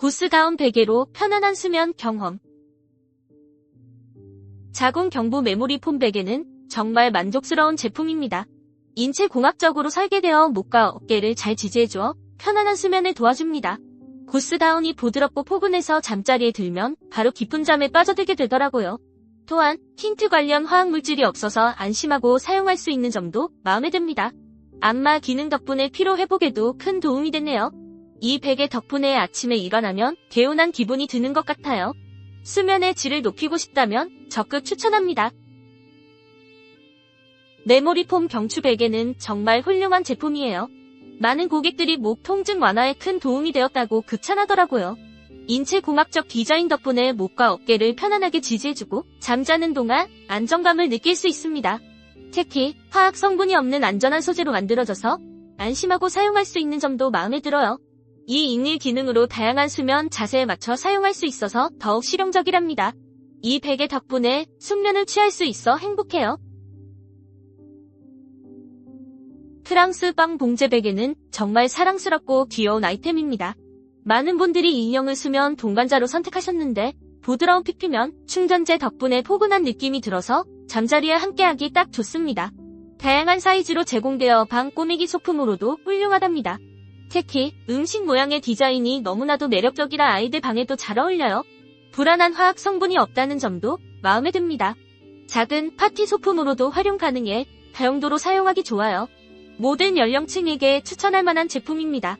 고스다운 베개로 편안한 수면 경험. 자궁 경부 메모리 폼 베개는 정말 만족스러운 제품입니다. 인체 공학적으로 설계되어 목과 어깨를 잘 지지해줘 편안한 수면을 도와줍니다. 고스다운이 부드럽고 포근해서 잠자리에 들면 바로 깊은 잠에 빠져들게 되더라고요. 또한 틴트 관련 화학물질이 없어서 안심하고 사용할 수 있는 점도 마음에 듭니다. 안마 기능 덕분에 피로 회복에도 큰 도움이 됐네요. 이 베개 덕분에 아침에 일어나면 개운한 기분이 드는 것 같아요. 수면의 질을 높이고 싶다면 적극 추천합니다. 메모리 폼 경추 베개는 정말 훌륭한 제품이에요. 많은 고객들이 목 통증 완화에 큰 도움이 되었다고 극찬하더라고요. 인체 공학적 디자인 덕분에 목과 어깨를 편안하게 지지해주고 잠자는 동안 안정감을 느낄 수 있습니다. 특히 화학 성분이 없는 안전한 소재로 만들어져서 안심하고 사용할 수 있는 점도 마음에 들어요. 이 인일 기능으로 다양한 수면 자세에 맞춰 사용할 수 있어서 더욱 실용적이랍니다. 이 베개 덕분에 숙면을 취할 수 있어 행복해요. 프랑스 빵 봉제 베개는 정말 사랑스럽고 귀여운 아이템입니다. 많은 분들이 인형을 수면 동반자로 선택하셨는데 부드러운 피피면 충전재 덕분에 포근한 느낌이 들어서 잠자리에 함께하기 딱 좋습니다. 다양한 사이즈로 제공되어 방 꾸미기 소품으로도 훌륭하답니다. 특히 음식 모양의 디자인이 너무나도 매력적이라 아이들 방에도 잘 어울려요. 불안한 화학 성분이 없다는 점도 마음에 듭니다. 작은 파티 소품으로도 활용 가능해 다용도로 사용하기 좋아요. 모든 연령층에게 추천할 만한 제품입니다.